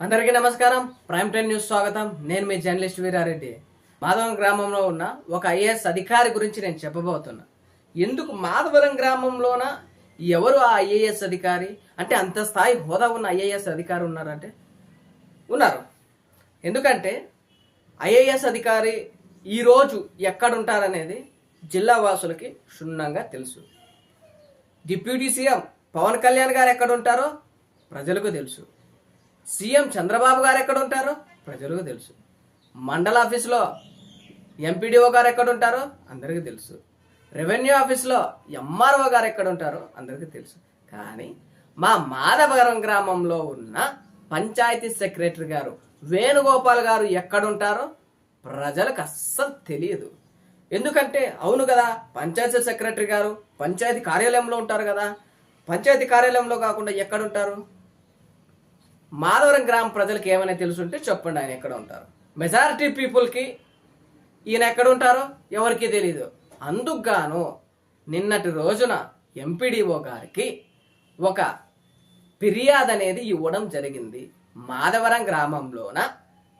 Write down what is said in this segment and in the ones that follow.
అందరికీ నమస్కారం. Prime time news స్వాగతం. నేను మీ జర్నలిస్ట్ వీరారెడ్డి. మాధవరం గ్రామంలో ఉన్న ఒక ఐఏఎస్ అధికారి గురించి నేను చెప్పబోతున్నా. ఎందుకు మాధవరం గ్రామంలోన ఎవరు ఆ ఐఏఎస్ అధికారి? అంటే అంత స్థాయి హోదా ఉన్న ఐఏఎస్ అధికారి ఉన్నారంటే? ఉన్నారు. ఎందుకంటే ఐఏఎస్ అధికారి ఈరోజు ఎక్కడుంటారనేది జిల్లా వాసులకి క్షుణ్ణంగా తెలుసు. డిప్యూటీ సీఎం పవన్ కళ్యాణ్ గారు ఎక్కడ ఉంటారో ప్రజలకు తెలుసు. సీఎం చంద్రబాబు గారు ఎక్కడ ఉంటారో ప్రజలకు తెలుసు. మండల ఆఫీసులో ఎంపీడీఓ గారు ఎక్కడ ఉంటారో అందరికీ తెలుసు. రెవెన్యూ ఆఫీస్లో ఎంఆర్ఓ గారు ఎక్కడ ఉంటారో అందరికీ తెలుసు. కానీ మా మాధవరం గ్రామంలో ఉన్న పంచాయతీ సెక్రటరీ గారు వేణుగోపాల్ గారు ఎక్కడుంటారో? ప్రజలకు అస్సలు తెలియదు. ఎందుకంటే అవును కదా పంచాయతీ సెక్రటరీ గారు పంచాయతీ కార్యాలయంలో ఉంటారు కదా. పంచాయతీ కార్యాలయంలో కాకుండా ఎక్కడ ఉంటారు మాధవరం గ్రామ ప్రజలకు ఏమైనా తెలుసుంటే చెప్పండి ఆయన ఎక్కడ ఉంటారు? మెజారిటీ పీపుల్కి ఈయన ఎక్కడ ఉంటారో ఎవరికీ తెలియదు అందుకు గాను నిన్నటి రోజున ఎంపీడీఓ గారికి ఒక ఫిర్యాదు అనేది ఇవ్వడం జరిగింది. మాధవరం గ్రామంలోన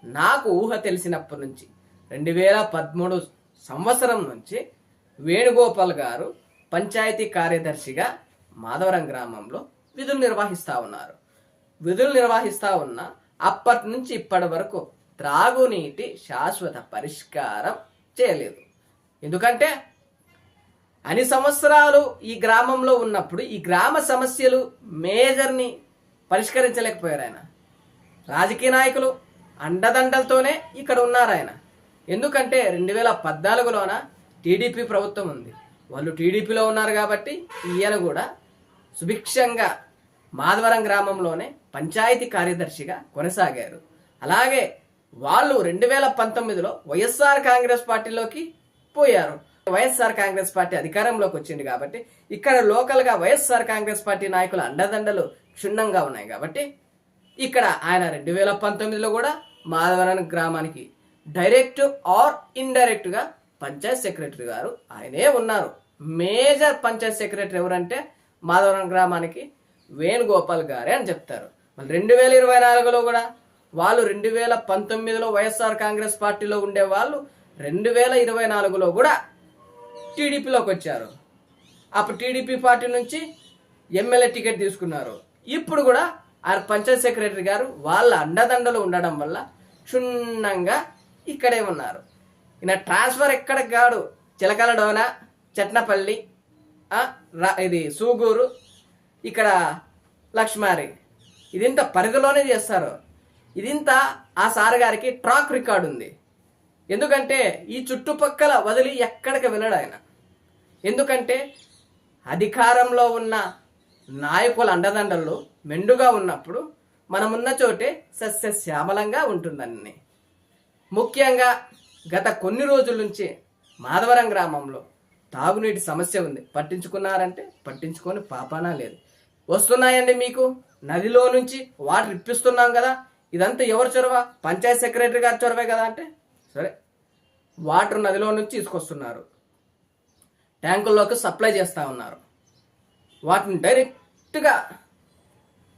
నాకు ఊహ తెలిసినప్పటి నుంచి రెండు వేల పదమూడు సంవత్సరం నుంచి వేణుగోపాల్ గారు పంచాయతీ కార్యదర్శిగా మాధవరం గ్రామంలో విధులు నిర్వహిస్తూ ఉన్నారు. విధులు నిర్వహిస్తూ ఉన్న అప్పటి నుంచి ఇప్పటి వరకు త్రాగునీటి శాశ్వత పరిష్కారం చేయలేదు. ఎందుకంటే అన్ని సంవత్సరాలు ఈ గ్రామంలో ఉన్నప్పుడు ఈ గ్రామ సమస్యలు మేజర్ని పరిష్కరించలేకపోయారు ఆయన. రాజకీయ నాయకులు అండదండలతోనే ఇక్కడ ఉన్నారు ఆయన. ఎందుకంటే రెండు వేల పద్నాలుగులోన టీడీపీ ప్రభుత్వం ఉంది. వాళ్ళు టీడీపీలో ఉన్నారు కాబట్టి ఈయన కూడా సుభిక్షంగా మాధవరం గ్రామంలోనే పంచాయతీ కార్యదర్శిగా కొనసాగారు. అలాగే వాళ్ళు రెండు వేల పంతొమ్మిదిలో వైఎస్ఆర్ కాంగ్రెస్ పార్టీలోకి పోయారు. వైఎస్ఆర్ కాంగ్రెస్ పార్టీ అధికారంలోకి వచ్చింది కాబట్టి ఇక్కడ లోకల్గా వైఎస్ఆర్ కాంగ్రెస్ పార్టీ నాయకుల అండదండలు క్షుణ్ణంగా ఉన్నాయి కాబట్టి ఇక్కడ ఆయన రెండు వేల పంతొమ్మిదిలో కూడా మాధవరం గ్రామానికి డైరెక్ట్ ఆర్ ఇండైరెక్ట్గా పంచాయత్ సెక్రటరీ గారు ఆయనే ఉన్నారు. మేజర్ పంచాయత్ సెక్రటరీ ఎవరంటే మాధవరం గ్రామానికి వేణుగోపాల్ గారే అని చెప్తారు. మళ్ళీ రెండు వేల ఇరవై నాలుగులో కూడా వాళ్ళు రెండు వేల పంతొమ్మిదిలో వైఎస్ఆర్ కాంగ్రెస్ పార్టీలో ఉండే వాళ్ళు రెండు వేల ఇరవై నాలుగులో కూడా టీడీపీలోకి వచ్చారు. అప్పుడు టీడీపీ పార్టీ నుంచి ఎమ్మెల్యే టికెట్ తీసుకున్నారు. ఇప్పుడు కూడా ఆ పంచాయత్ సెక్రటరీ గారు వాళ్ళ అండదండలు ఉండడం వల్ల క్షుణ్ణంగా ఇక్కడే ఉన్నారు. ఈయన ట్రాన్స్ఫర్ ఎక్కడ కాడు? చిలకలడోన? చట్నపల్లి? రా- ఇది సూగూరు? ఇక్కడ లక్ష్మారి ఇదింత పరిధిలోనే చేస్తారు. ఇదింత ఆ సార్ గారికి ట్రాక్ రికార్డు ఉంది. ఎందుకంటే ఈ చుట్టుపక్కల వదిలి ఎక్కడికి వెళ్ళడు ఆయన. ఎందుకంటే అధికారంలో ఉన్న నాయకుల అండదండలు మెండుగా ఉన్నప్పుడు మనమున్న చోటే సస్యశ్యామలంగా ఉంటుందని ముఖ్యంగా గత కొన్ని రోజుల నుంచి మాధవరం గ్రామంలో తాగునీటి సమస్య ఉంది. పట్టించుకున్నారంటే పట్టించుకొని పాపానా లేదు. వస్తున్నాయండి మీకు? నదిలో నుంచి వాటర్ ఇప్పిస్తున్నాం కదా. ఇదంతా ఎవరు చొరవ? పంచాయత్ సెక్రటరీ గారి చొరవే కదా అంటే? సరే. వాటర్ నదిలో నుంచి తీసుకొస్తున్నారు. ట్యాంకుల్లోకి సప్లై చేస్తూ ఉన్నారు. వాటిని డైరెక్ట్గా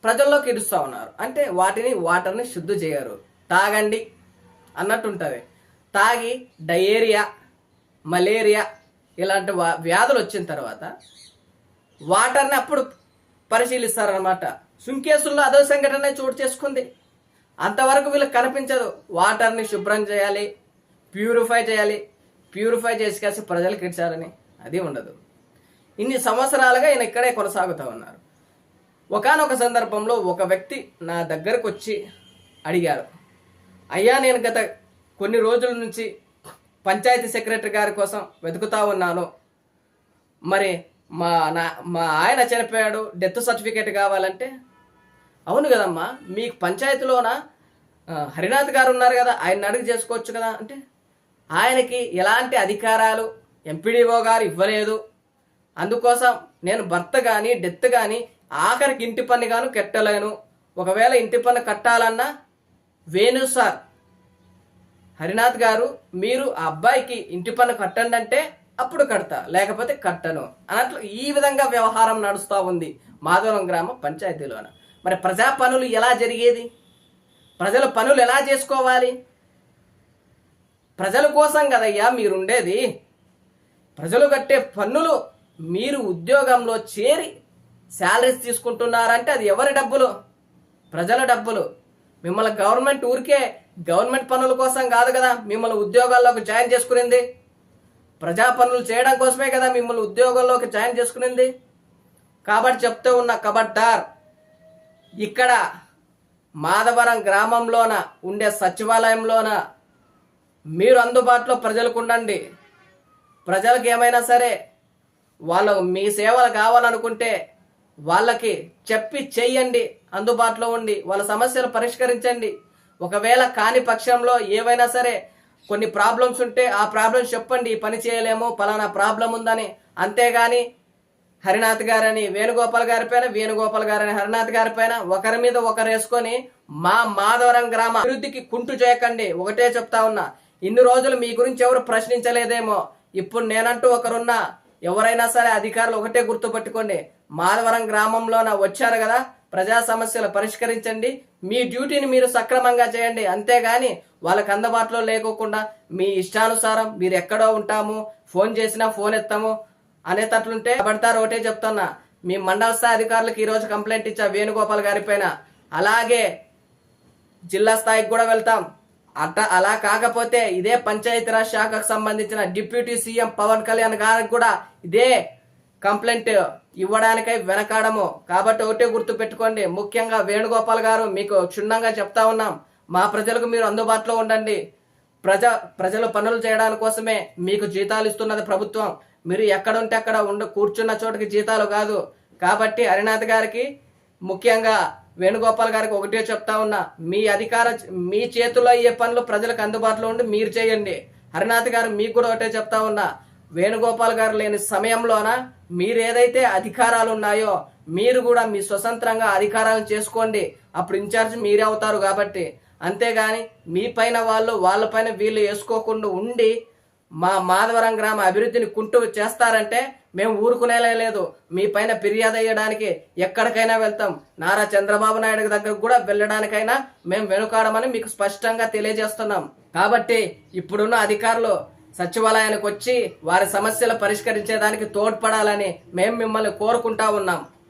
ప్రజల్లోకి ఇడుస్తూ ఉన్నారు. అంటే వాటిని వాటర్ని శుద్ధి చేయరు. తాగండి అన్నట్టు ఉంటుంది తాగి డయేరియా మలేరియా ఇలాంటి వ్యాధులు వచ్చిన తర్వాత వాటర్ని అప్పుడు పరిశీలిస్తారనమాట సుంకేసుల్లో అదో సంఘటన చోటు చేసుకుంది. అంతవరకు వీళ్ళకి కనిపించదు. వాటర్ని శుభ్రం చేయాలి ప్యూరిఫై చేయాలి ప్యూరిఫై చేసి కాసి ప్రజలకు ఇచ్చారని. అది ఉండదు. ఇన్ని సంవత్సరాలుగా ఈయన ఇక్కడే కొనసాగుతూ ఉన్నారు. ఒకానొక సందర్భంలో ఒక వ్యక్తి నా దగ్గరకు వచ్చి అడిగారు అయ్యా నేను గత కొన్ని రోజుల నుంచి పంచాయతీ సెక్రటరీ గారి కోసం వెతుకుతా ఉన్నాను. మరి మా నా మా ఆయన చనిపోయాడు డెత్ సర్టిఫికేట్ కావాలంటే. అవును కదమ్మా మీకు పంచాయతీలోన? హరినాథ్ గారు ఉన్నారు కదా ఆయన అడుగు చేసుకోవచ్చు కదా అంటే. ఆయనకి ఎలాంటి అధికారాలు ఎంపీడీఓ గారు ఇవ్వలేదు. అందుకోసం నేను భర్త కానీ డెత్ కానీ ఆఖరికి ఇంటి పన్ను గాను కట్టలేను. ఒకవేళ ఇంటి పన్ను కట్టాలన్నా వేణు సార్ హరినాథ్ గారు మీరు ఆ అబ్బాయికి ఇంటి పన్ను కట్టండి అంటే అప్పుడు కడతా లేకపోతే కట్టను. అన్నట్లు ఈ విధంగా వ్యవహారం నడుస్తూ ఉంది మాధవరం గ్రామ పంచాయతీలోన. మరి ప్రజా పనులు ఎలా జరిగేది? ప్రజల పనులు ఎలా చేసుకోవాలి? ప్రజల కోసం కదయ్యా మీరుండేది. ప్రజలు కట్టే పన్నులు మీరు ఉద్యోగంలో చేరి శాలరీస్ తీసుకుంటున్నారంటే అది ఎవరి డబ్బులు? ప్రజల డబ్బులు. మిమ్మల్ని గవర్నమెంట్ ఊరికే గవర్నమెంట్ పనుల కోసం కాదు కదా మిమ్మల్ని ఉద్యోగాల్లోకి జాయిన్ చేసుకునింది. ప్రజా పనులు చేయడం కోసమే కదా మిమ్మల్ని ఉద్యోగంలోకి జాయిన్ చేసుకునింది. కాబట్టి చెప్తూ ఉన్న కబడ్డార్ ఇక్కడ మాధవరం గ్రామంలోన ఉండే సచివాలయంలోన మీరు అందుబాటులో ప్రజలకు ఉండండి. ప్రజలకు ఏమైనా సరే వాళ్ళు మీ సేవలు కావాలనుకుంటే వాళ్ళకి చెప్పి చెయ్యండి అందుబాటులో ఉండి వాళ్ళ సమస్యలు పరిష్కరించండి. ఒకవేళ కాని పక్షంలో ఏవైనా సరే కొన్ని ప్రాబ్లమ్స్ ఉంటే ఆ ప్రాబ్లమ్స్ చెప్పండి ఈ పని చేయలేము పలానా ప్రాబ్లం ఉందని. అంతేగాని హరినాథ్ గారని వేణుగోపాల్ గారి పైన వేణుగోపాల్ గారని హరినాథ్ గారి పైన ఒకరి మీద ఒకరు వేసుకొని మా మాధవరం గ్రామ అభివృద్ధికి కుంటు చేయకండి. ఒకటే చెప్తా ఉన్నా ఇన్ని రోజులు మీ గురించి ఎవరు ప్రశ్నించలేదేమో. ఇప్పుడు నేనంటూ ఒకరున్నా ఎవరైనా సరే అధికారులు ఒకటే గుర్తుపట్టుకోండి. మాధవరం గ్రామంలోన వచ్చారు కదా ప్రజా సమస్యలు పరిష్కరించండి. మీ డ్యూటీని మీరు సక్రమంగా చేయండి. అంతేగాని వాళ్ళకి అందుబాటులో లేకోకుండా మీ ఇష్టానుసారం మీరు ఎక్కడో ఉంటాము ఫోన్ చేసినా ఫోన్ ఎత్తాము అనేటట్లుంటే పడతారు. ఒకటే చెప్తున్నా మీ మండల స్థాయి అధికారులకు ఈరోజు కంప్లైంట్ ఇచ్చా వేణుగోపాల్ గారి పైన. అలాగే జిల్లా స్థాయికి కూడా వెళ్తాం. అట్ట అలా కాకపోతే ఇదే పంచాయతీరాజ్ శాఖకు సంబంధించిన డిప్యూటీ సీఎం పవన్ కళ్యాణ్ గారికి కూడా ఇదే కంప్లైంట్ ఇవ్వడానికై వెనకాడము. కాబట్టి ఒకటే గుర్తు పెట్టుకోండి. ముఖ్యంగా వేణుగోపాల్ గారు మీకు క్షుణ్ణంగా చెప్తా ఉన్నాం. మా ప్రజలకు మీరు అందుబాటులో ఉండండి. ప్రజ ప్రజలు పనులు చేయడానికి కోసమే మీకు జీతాలు ఇస్తున్నది ప్రభుత్వం. మీరు ఎక్కడుంటే అక్కడ ఉండ కూర్చున్న చోటుకి జీతాలు కాదు. కాబట్టి హరినాథ్ గారికి ముఖ్యంగా వేణుగోపాల్ గారికి ఒకటే చెప్తా ఉన్నా. మీ అధికార మీ చేతుల్లో అయ్యే పనులు ప్రజలకు అందుబాటులో ఉండి మీరు చేయండి. హరినాథ్ గారు మీకు కూడా ఒకటే చెప్తా ఉన్నా. వేణుగోపాల్ గారు లేని సమయంలోన మీరు ఏదైతే అధికారాలు ఉన్నాయో మీరు కూడా మీ స్వతంత్రంగా అధికారాలు చేసుకోండి. అప్పుడు ఇన్ఛార్జ్ మీరే అవుతారు కాబట్టి. అంతేగాని మీ పైన వాళ్ళు వాళ్ళపైన వీళ్ళు వేసుకోకుండా ఉండి మా మాధవరం గ్రామ అభివృద్ధిని కుంటూ చేస్తారంటే మేము ఊరుకునేలే లేదు. మీ పైన ఫిర్యాదు అయ్యడానికి ఎక్కడికైనా వెళ్తాం. నారా చంద్రబాబు నాయుడు దగ్గర కూడా వెళ్ళడానికైనా మేము వెనుకాడమని మీకు స్పష్టంగా తెలియజేస్తున్నాం. కాబట్టి ఇప్పుడున్న అధికారులు సచివాలయానికి వచ్చి వారి సమస్యలు పరిష్కరించేదానికి తోడ్పడాలని మేము మిమ్మల్ని కోరుకుంటా ఉన్నాం.